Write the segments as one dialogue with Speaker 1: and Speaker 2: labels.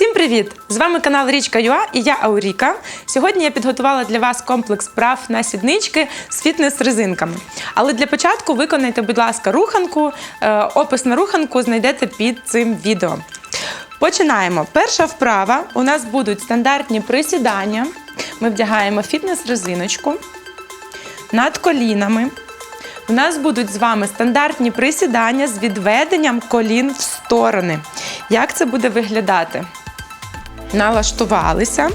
Speaker 1: Всім привіт! З вами канал Річка Юа і я Ауріка. Сьогодні я підготувала для вас комплекс вправ на сіднички з фітнес-резинками. Але для початку виконайте, будь ласка, руханку. Е, Опис на руханку знайдете під цим відео. Починаємо. Перша вправа. У нас будуть стандартні присідання. Ми вдягаємо фітнес-резиночку над колінами. У нас будуть з вами стандартні присідання з відведенням колін в сторони. Як це буде виглядати? Налаштувалися,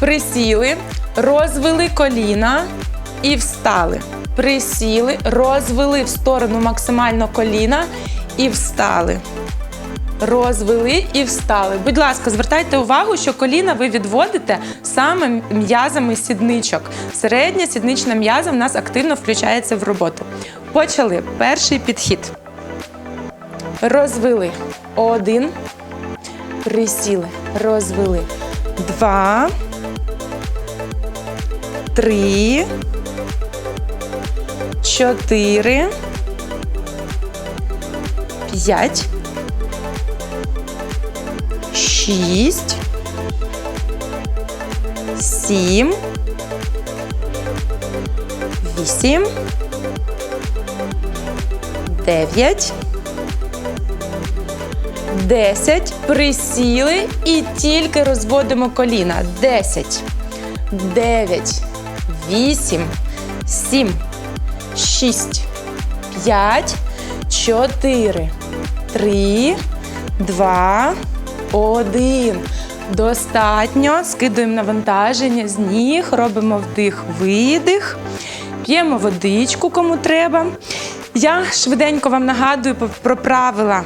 Speaker 1: присіли, розвели коліна і встали. Присіли, розвели в сторону максимально коліна і встали. Розвели і встали. Будь ласка, звертайте увагу, що коліна ви відводите саме м'язами сідничок. Середня сіднична м'яза в нас активно включається в роботу. Почали. Перший підхід. Розвели. Один. Присіли. Розвели. Два. Три. Чотири. П'ять шість, сім, вісім, дев'ять, десять. Присіли і тільки розводимо коліна. Десять, дев'ять, вісім, сім, шість, п'ять, чотири, три, два. Один. Достатньо. Скидуємо навантаження з ніг, робимо вдих-видих, п'ємо водичку, кому треба. Я швиденько вам нагадую про правила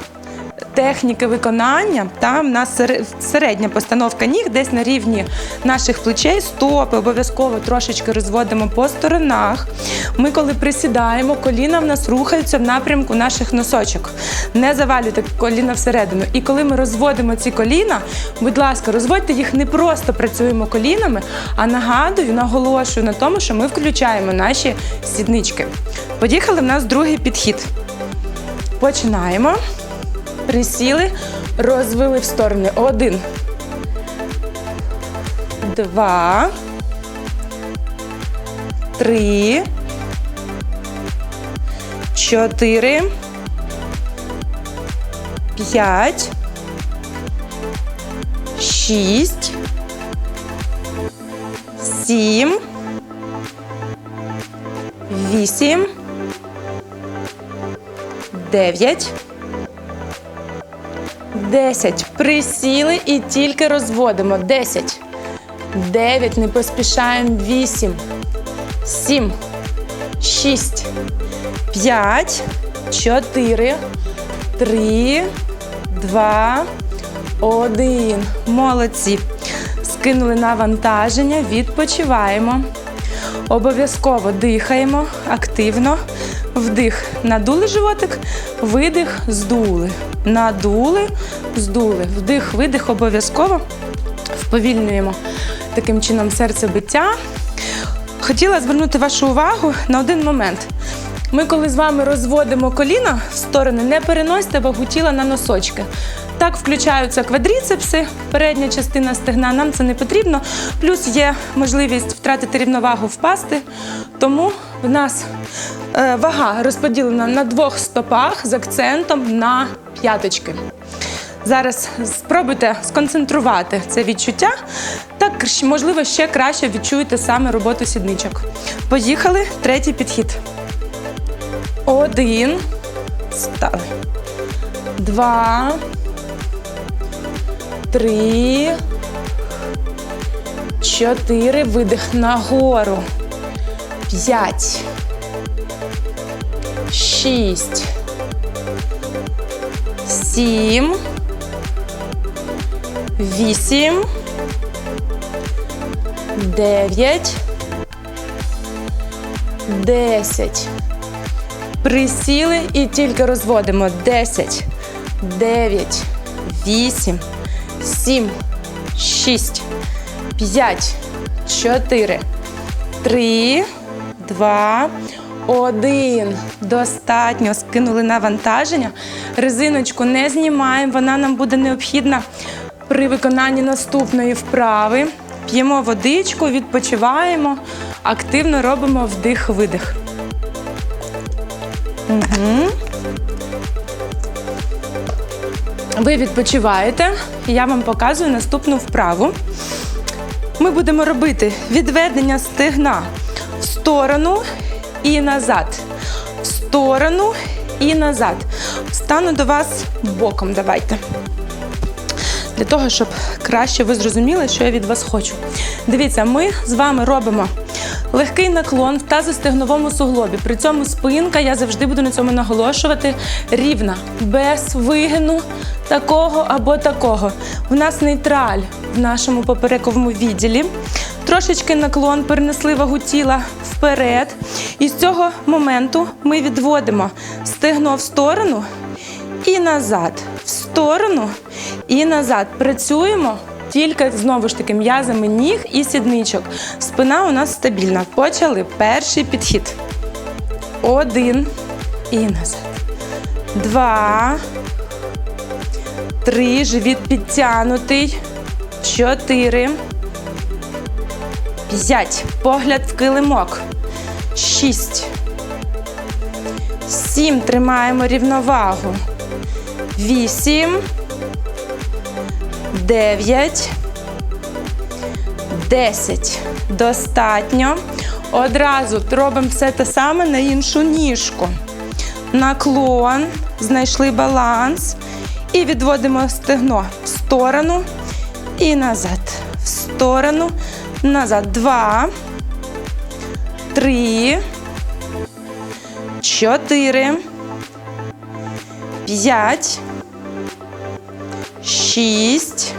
Speaker 1: техніки виконання. Там у нас середня постановка ніг десь на рівні наших плечей, стопи, обов'язково трошечки розводимо по сторонах. Ми, коли присідаємо, коліна в нас рухаються в напрямку наших носочок. Не завалюйте коліна всередину. І коли ми розводимо ці коліна, будь ласка, розводьте їх не просто працюємо колінами, а нагадую, наголошую на тому, що ми включаємо наші сіднички. Поїхали в нас другий підхід. Починаємо. Присіли, розвели в сторони. Один. Два. Три. Чотири. П'ять. Шість. Сім. Вісім. Дев'ять. 10. Присіли і тільки розводимо. 10. 9. Не поспішаємо. 8. 7. 6. 5. 4. 3. 2. 1. Молодці. Скинули навантаження. Відпочиваємо. Обов'язково дихаємо активно. Вдих, надули животик, видих, здули. Надули, здули. Вдих, видих, обов'язково вповільнюємо таким чином серцебиття. Хотіла звернути вашу увагу на один момент. Ми, коли з вами розводимо коліна в сторони, не переносьте вагу тіла на носочки. Так включаються квадріцепси, передня частина стегна, нам це не потрібно. Плюс є можливість втратити рівновагу, впасти. Тому в нас вага розподілена на двох стопах з акцентом на п'яточки. Зараз спробуйте сконцентрувати це відчуття, так можливо ще краще відчуєте саме роботу сідничок. Поїхали, третій підхід. Один. Стали. Два. Три. Чотири. Видих нагору. П'ять. Шість. Сім. Вісім. Дев'ять. Десять. Присіли і тільки розводимо. Десять. Дев'ять. Вісім. Сім. Шість. П'ять. Чотири. Три. Два. Один. Достатньо. Скинули навантаження. Резиночку не знімаємо, вона нам буде необхідна При виконанні наступної вправи п'ємо водичку, відпочиваємо, активно робимо вдих-видих. Угу. Ви відпочиваєте, я вам показую наступну вправу. Ми будемо робити відведення стегна в сторону і назад. В сторону і назад. Стану до вас боком. Давайте. Для того, щоб краще ви зрозуміли, що я від вас хочу. Дивіться, ми з вами робимо легкий наклон в тазостегновому суглобі. При цьому спинка, я завжди буду на цьому наголошувати, рівна, без вигину такого або такого. У нас нейтраль в нашому поперековому відділі. Трошечки наклон, перенесли вагу тіла вперед. І з цього моменту ми відводимо стегно в сторону і назад. В сторону і назад. Працюємо тільки знову ж таки м'язами ніг і сідничок. Спина у нас стабільна. Почали перший підхід. Один і назад. Два. Три. Живіт підтягнутий. Чотири. П'ять. Погляд в килимок. Шість. Сім. Тримаємо рівновагу. Вісім. Дев'ять. Десять. Достатньо. Одразу робимо все те саме на іншу ніжку. Наклон. Знайшли баланс. І відводимо стегно в сторону і назад. В сторону, назад. Два. Три. Чотири. П'ять. Шість.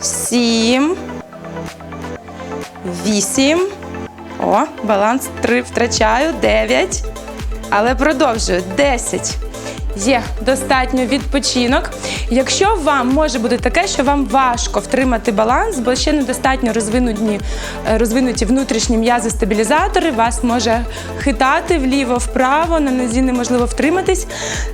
Speaker 1: Сім. Вісім. О, баланс три втрачаю. Дев'ять. Але продовжую. Десять. Є достатньо відпочинок. Якщо вам може бути таке, що вам важко втримати баланс, бо ще недостатньо розвинуті, е, розвинуті внутрішні м'язи стабілізатори, вас може хитати вліво-вправо, на нозі неможливо втриматись.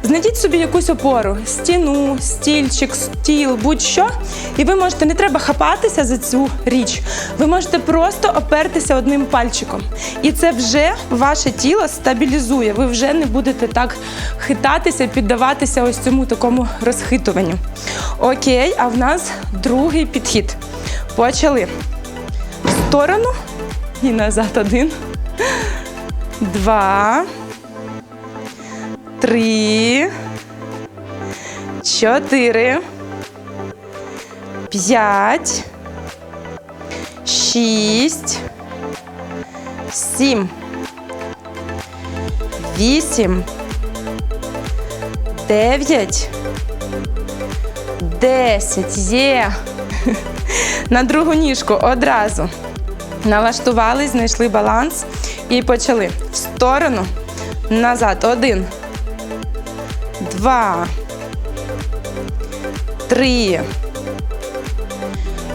Speaker 1: Знайдіть собі якусь опору: стіну, стільчик, стіл, будь-що. І ви можете не треба хапатися за цю річ. Ви можете просто опертися одним пальчиком. І це вже ваше тіло стабілізує. Ви вже не будете так хитатися, піддаватися ось цьому такому розхитуванню. Окей, а в нас другий підхід. Почали. В сторону і назад один. Два. Три. Чотири. П'ять. Шість. Сім. Вісім. Дев'ять. Десять. Є. На другу ніжку одразу. Налаштувались, знайшли баланс і почали. В сторону. Назад. Один. Два. Три.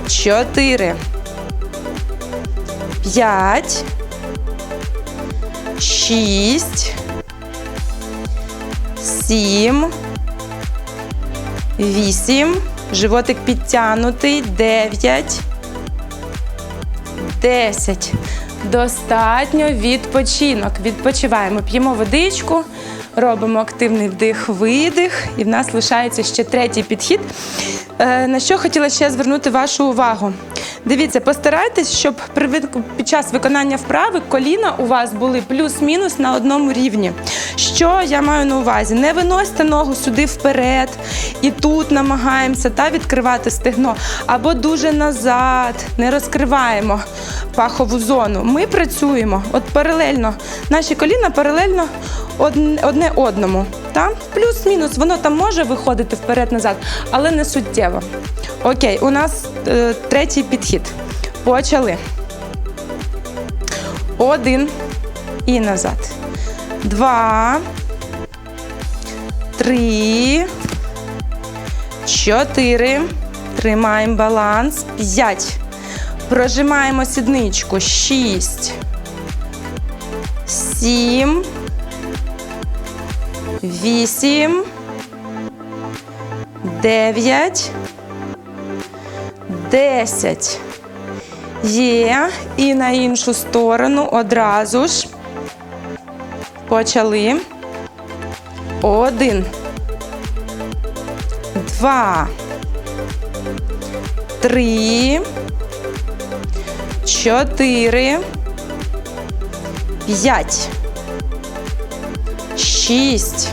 Speaker 1: Чотири. П'ять. Шість. Сім. Вісім. Животик підтягнутий. Дев'ять. Десять. Достатньо відпочинок. Відпочиваємо. П'ємо водичку, робимо активний вдих-видих. І в нас лишається ще третій підхід. Е, На що хотіла ще звернути вашу увагу. Дивіться, постарайтесь, щоб під час виконання вправи коліна у вас були плюс-мінус на одному рівні. Що я маю на увазі? Не виносьте ногу сюди вперед і тут намагаємося та відкривати стегно, або дуже назад, не розкриваємо пахову зону. Ми працюємо от паралельно. Наші коліна паралельно одне, одному. Плюс-мінус, воно там може виходити вперед-назад, але не суттєво. Окей, у нас е, третій підхід. Почали. Один і назад. Два. Три. Чотири. Тримаємо баланс. П'ять. Прожимаємо сідничку. Шість. Сім. Вісім. Дев'ять. Десять. Є. І на іншу сторону одразу ж. Почали. Один. Два. Три. Чотири. П'ять. Шість.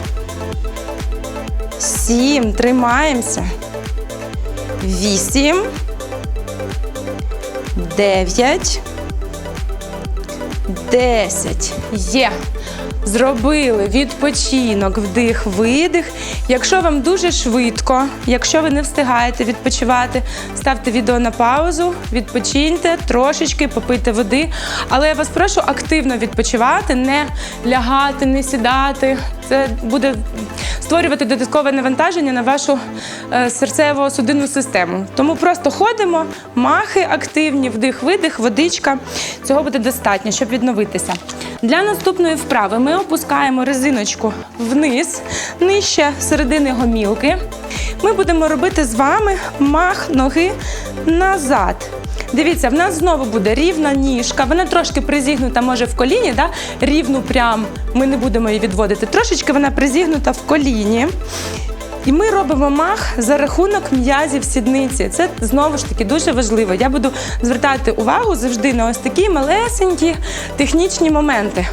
Speaker 1: Сім. Тримаємося. Вісім. Дев'ять. Десять. Є. Зробили відпочинок, вдих, видих. Якщо вам дуже швидко, якщо ви не встигаєте відпочивати, ставте відео на паузу, відпочиньте, трошечки попийте води. Але я вас прошу активно відпочивати, не лягати, не сідати. Це буде створювати додаткове навантаження на вашу е, серцево-судинну систему. Тому просто ходимо, махи активні, вдих-видих, водичка. Цього буде достатньо, щоб відновитися. Для наступної вправи ми опускаємо резиночку вниз, нижче середини гомілки. Ми будемо робити з вами мах ноги назад. Дивіться, в нас знову буде рівна ніжка. Вона трошки призігнута, може в коліні, да? рівну прям ми не будемо її відводити. Трошечки вона призігнута в коліні. І ми робимо мах за рахунок м'язів сідниці. Це знову ж таки дуже важливо. Я буду звертати увагу завжди на ось такі малесенькі технічні моменти.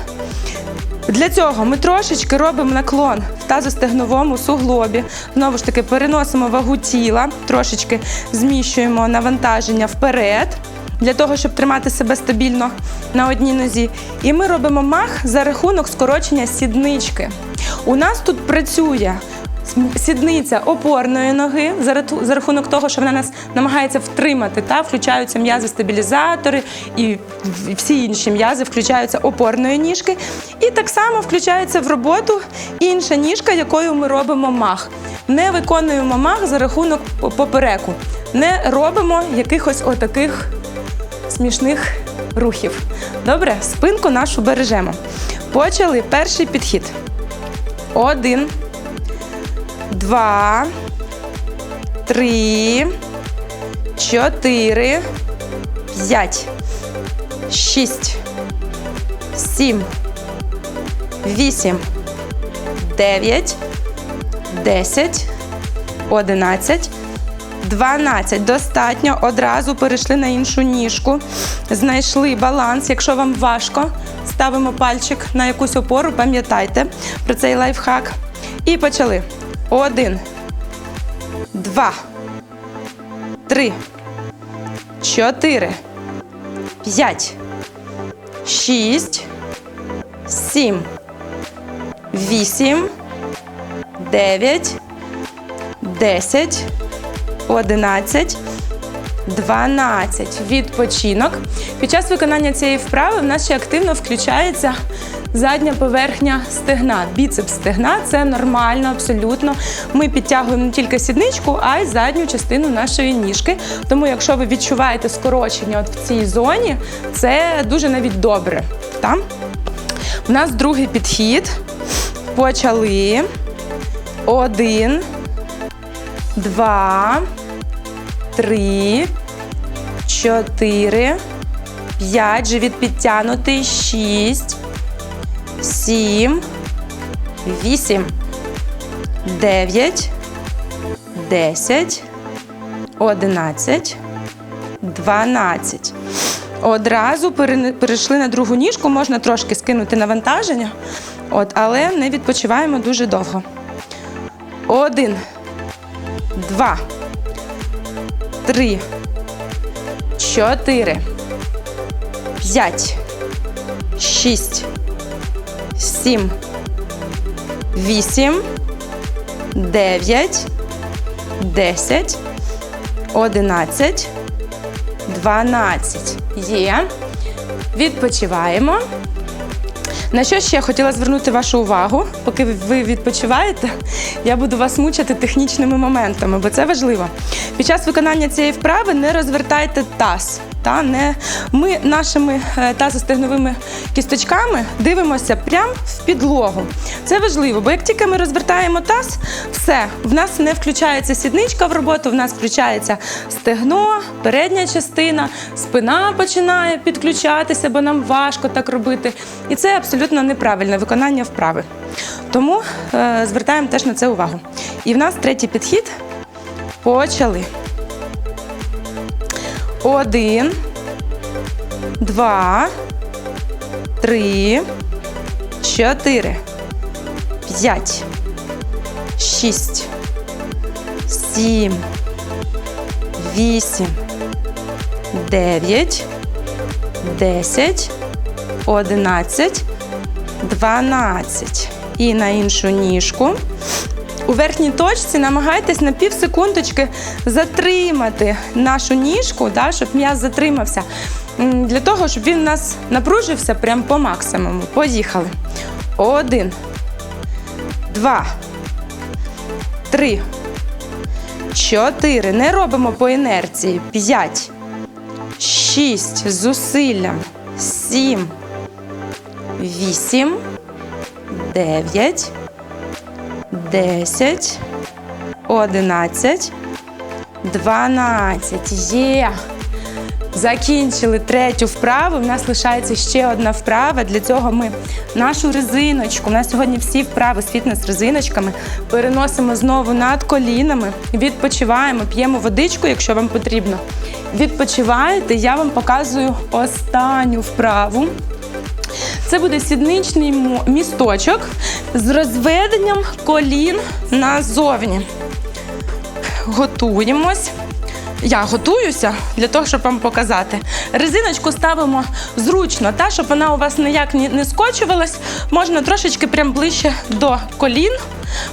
Speaker 1: Для цього ми трошечки робимо наклон в тазостегновому суглобі. Знову ж таки, переносимо вагу тіла, трошечки зміщуємо навантаження вперед. Для того, щоб тримати себе стабільно на одній нозі. І ми робимо мах за рахунок скорочення сіднички. У нас тут працює сідниця опорної ноги за рахунок того, що вона нас намагається втримати. Та включаються м'язи стабілізатори і всі інші м'язи включаються опорної ніжки. І так само включається в роботу інша ніжка, якою ми робимо мах. Не виконуємо мах за рахунок попереку. Не робимо якихось отаких смішних рухів. Добре, спинку нашу бережемо. Почали перший підхід. Один два, три, чотири, п'ять, шість, сім, вісім, дев'ять, десять, одинадцять. 12. Достатньо. Одразу перейшли на іншу ніжку. Знайшли баланс. Якщо вам важко, ставимо пальчик на якусь опору, пам'ятайте про цей лайфхак. І почали. Один, два, три, чотири, п'ять, шість, сім, вісім, дев'ять, десять, одинадцять. 12. Відпочинок. Під час виконання цієї вправи в нас ще активно включається задня поверхня стегна. Біцепс стегна це нормально, абсолютно. Ми підтягуємо не тільки сідничку, а й задню частину нашої ніжки. Тому, якщо ви відчуваєте скорочення от в цій зоні, це дуже навіть добре. Там. У нас другий підхід. Почали. Один, два три, чотири, п'ять. Живіт підтягнутий. Шість, сім, вісім, дев'ять, десять, одинадцять, дванадцять. Одразу перейшли на другу ніжку, можна трошки скинути навантаження, от, але не відпочиваємо дуже довго. Один, два. Три, чотири, п'ять, шість, сім, вісім, дев'ять, десять, одинадцять, дванадцять. Є. Відпочиваємо. На що ще хотіла звернути вашу увагу? Поки ви відпочиваєте, я буду вас мучити технічними моментами, бо це важливо. Під час виконання цієї вправи не розвертайте таз. Та не ми нашими е, тазостегновими кісточками дивимося прямо в підлогу. Це важливо, бо як тільки ми розвертаємо таз, все в нас не включається сідничка в роботу, в нас включається стегно, передня частина, спина починає підключатися, бо нам важко так робити. І це абсолютно неправильне виконання вправи. Тому е, звертаємо теж на це увагу. І в нас третій підхід. Почали. Один, два, три, чотири, п'ять, шість, сім, вісім, дев'ять, десять, одинадцять, дванадцять. І на іншу ніжку. У верхній точці намагайтесь на пів секундочки затримати нашу ніжку, да, щоб м'яз затримався. Для того, щоб він у нас напружився прямо по максимуму. Поїхали. Один, два, три, чотири. Не робимо по інерції. П'ять, шість. З. Сім, вісім, дев'ять. 10, 11, 12. Є. Закінчили третю вправу. У нас лишається ще одна вправа. Для цього ми нашу резиночку. У нас сьогодні всі вправи з фітнес-резиночками переносимо знову над колінами, відпочиваємо, п'ємо водичку, якщо вам потрібно. Відпочиваєте, я вам показую останню вправу. Це буде сідничний місточок з розведенням колін назовні. Готуємось. Я готуюся для того, щоб вам показати. Резиночку ставимо зручно, та, щоб вона у вас ніяк не скочувалась. Можна трошечки прям ближче до колін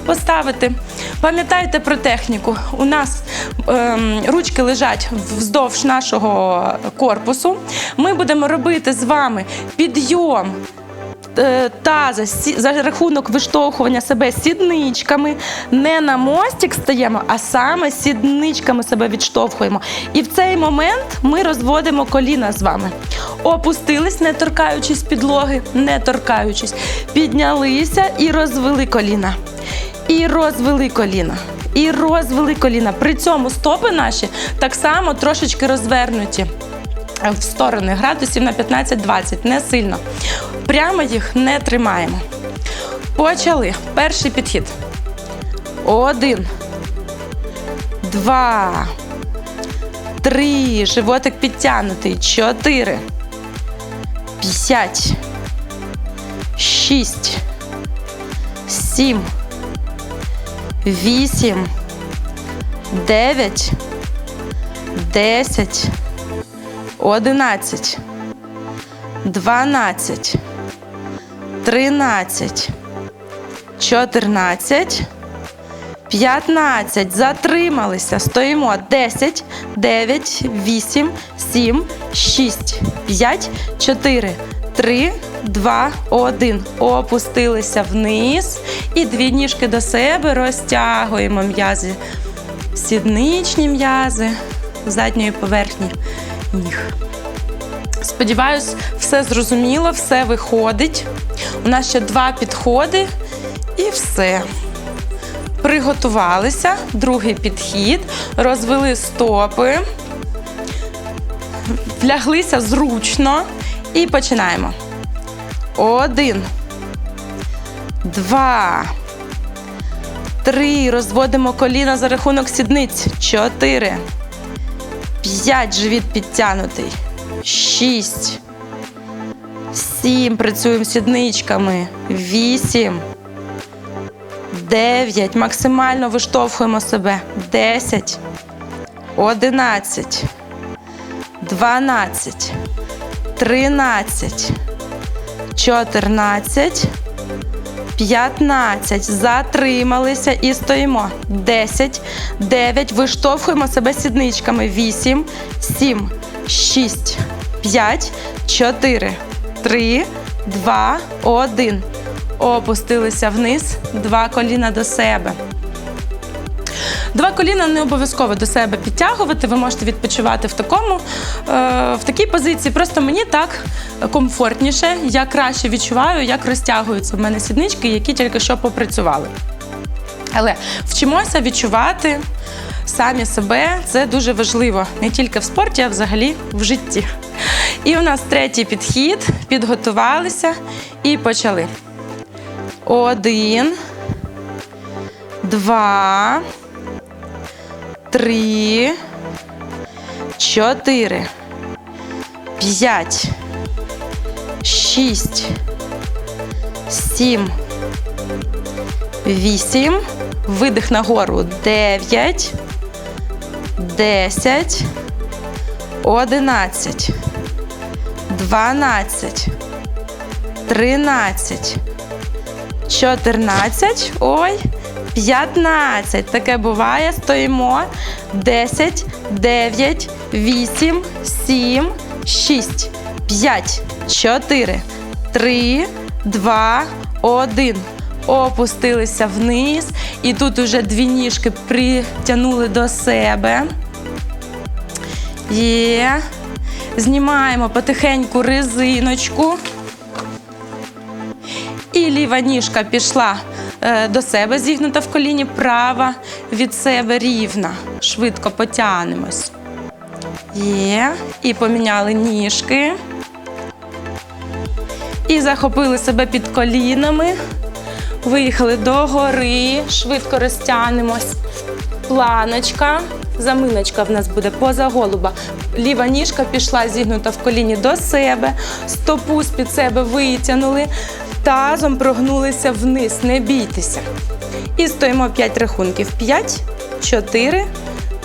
Speaker 1: поставити. Пам'ятайте про техніку. У нас ем, ручки лежать вздовж нашого корпусу. Ми будемо робити з вами підйом таза сі- за рахунок виштовхування себе сідничками. Не на мостик стаємо, а саме сідничками себе відштовхуємо. І в цей момент ми розводимо коліна з вами. Опустились, не торкаючись підлоги, не торкаючись. Піднялися і розвели коліна. І розвели коліна. І розвели коліна. При цьому стопи наші так само трошечки розвернуті в сторони градусів на 15-20, не сильно. Прямо їх не тримаємо. Почали. Перший підхід. Один. Два. Три. Животик підтягнутий. Чотири. П'ять. Шість. Сім. Вісім. Дев'ять. Десять. 11, 12, 13, 14, 15. Затрималися. Стоїмо. 10, 9, 8, 7, 6, 5, 4, 3, 2, 1. Опустилися вниз. І дві ніжки до себе розтягуємо м'язи. Сідничні м'язи задньої поверхні ніг. Сподіваюсь, все зрозуміло, все виходить. У нас ще два підходи і все. Приготувалися. Другий підхід. Розвели стопи. Вляглися зручно. І починаємо. Один. Два. Три. Розводимо коліна за рахунок сідниць. Чотири. П'ять. Живіт підтягнутий. Шість. Сім. Працюємо сідничками. Вісім. Дев'ять. Максимально виштовхуємо себе. Десять. Одинадцять. Дванадцять. Тринадцять. Чотирнадцять. 15. Затрималися і стоїмо. 10, 9. Виштовхуємо себе сідничками. 8, 7, 6, 5, 4, 3, 2, 1. опустилися вниз, два коліна до себе. Два коліна не обов'язково до себе підтягувати. Ви можете відпочивати в такому, е, в такій позиції. Просто мені так комфортніше. Я краще відчуваю, як розтягуються в мене сіднички, які тільки що попрацювали. Але вчимося відчувати самі себе. Це дуже важливо не тільки в спорті, а взагалі в житті. І у нас третій підхід. Підготувалися і почали. Один, два, три, чотири, п'ять, шість, сім, вісім. Видих нагору. Дев'ять, десять, одинадцять, дванадцять, тринадцять. 14, ой, 15. Таке буває. Стоїмо. 10, 9, 8, 7, 6, 5, 4, 3, 2, 1. Опустилися вниз. І тут уже дві ніжки притягнули до себе. Є. Знімаємо потихеньку резиночку. І ліва ніжка пішла до себе, зігнута в коліні, права від себе рівна. Швидко потягнемось. Є. І поміняли ніжки. І захопили себе під колінами. Виїхали до гори, швидко розтягнемось. Планочка. Заминочка в нас буде поза голуба. Ліва ніжка пішла зігнута в коліні до себе. Стопу з-під себе витягнули. Тазом прогнулися вниз. Не бійтеся. І стоїмо 5 рахунків. 5, 4,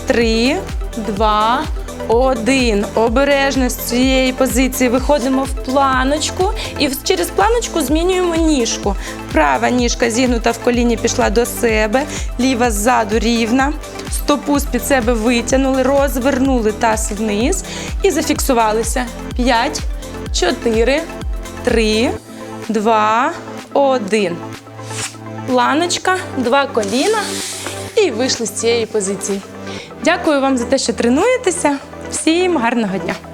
Speaker 1: 3, 2, 1. Обережно з цієї позиції виходимо в планочку і через планочку змінюємо ніжку. Права ніжка зігнута в коліні пішла до себе, ліва ззаду рівна. Стопу з-під себе витягнули, розвернули таз вниз і зафіксувалися. 5, 4, 3, 2, 1. Планочка, два коліна і вийшли з цієї позиції. Дякую вам за те, що тренуєтеся. Всім гарного дня!